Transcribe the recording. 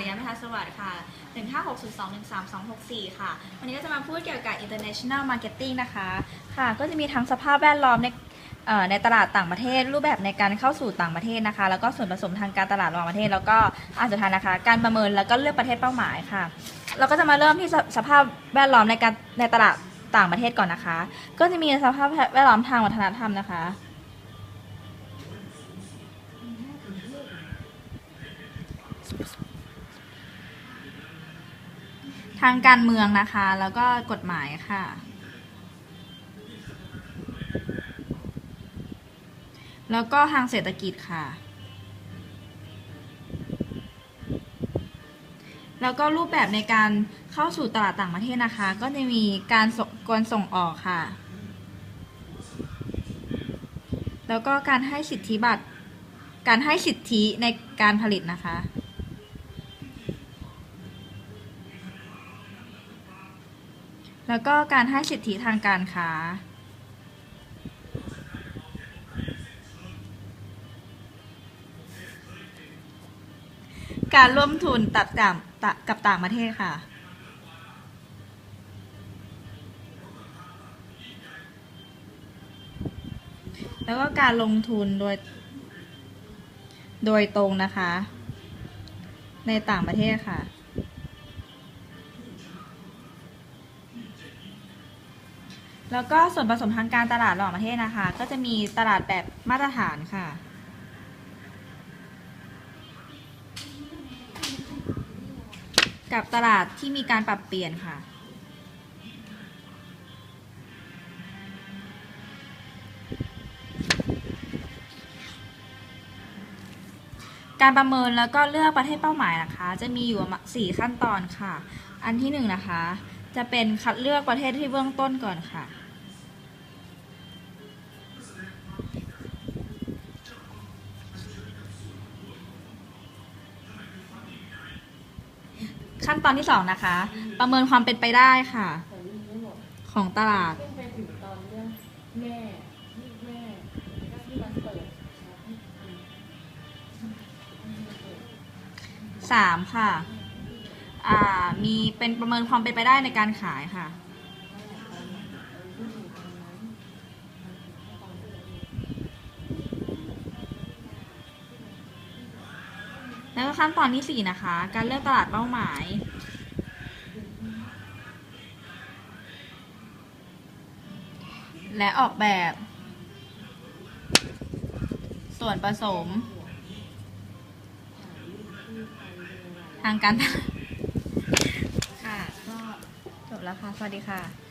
ระยะเมธาสวัสดิ์ค่ะ 156021324ค่ะ วันนี้ก็จะมาพูดเกี่ยวกับ international marketing นะคะ ค่ะ ก็จะมีทั้งสภาพแวดล้อมในในตลาดต่างประเทศ รูปแบบในการเข้าสู่ต่างประเทศนะคะ แล้วก็ส่วนผสมทางการตลาดระหว่างประเทศ แล้วก็อันสุดท้ายนะคะ การประเมินแล้วก็เลือกประเทศเป้าหมายค่ะ เราก็จะมาเริ่มที่สสภาพแวดล้อมในการในตลาดต่างประเทศก่อนนะคะ ก็จะมีสภาพแวดล้อมทางวัฒนธรรมนะคะ ทางการเมืองนะคะ แล้วก็กฎหมายค่ะ แล้วก็ทางเศรษฐกิจค่ะ แล้วก็รูปแบบในการเข้าสู่ตลาดต่างประเทศนะคะ ก็จะมีการส่งกรส่งออกค่ะ แล้วก็การให้สิทธิบัตร การให้สิทธิในการผลิตนะคะ แล้วก็การให้สิทธิทางการค้า การร่วมทุนตัดกับกับต่างประเทศค่ะ แล้วก็การลงทุนโดย โดยตรงนะคะ ในต่างประเทศค่ะ แล้วก็ส่วนผสมทางการตลาดระหว่างประเทศนะคะ ก็จะมีตลาดแบบมาตรฐานค่ะ กับตลาดที่มีการปรับเปลี่ยนค่ะ การประเมินแล้วก็เลือกประเทศเป้าหมายนะคะ จะมีอยู่ประมาณสี่ขั้นตอนค่ะ อันที่หนึ่งนะคะ จะเป็นคัดเลือกประเทศที่เบื้องต้นก่อนค่ะ ขั้นตอนที่สองนะคะ ประเมินความเป็นไปได้ค่ะ ของตลาด ไปถึงตอนเรื่องแม่ที่แม่แล้วก็ที่มันเปิดสามค่ะ อ่ามีเป็นประเมินความเป็นไปได้ในการขายค่ะ แล้วก็ขั้นตอนที่สี่นะคะ การเลือกตลาดเป้าหมายและออกแบบ ส่วนผสม ทางการค่ะก็จบ แล้วค่ะ สวัสดีค่ะ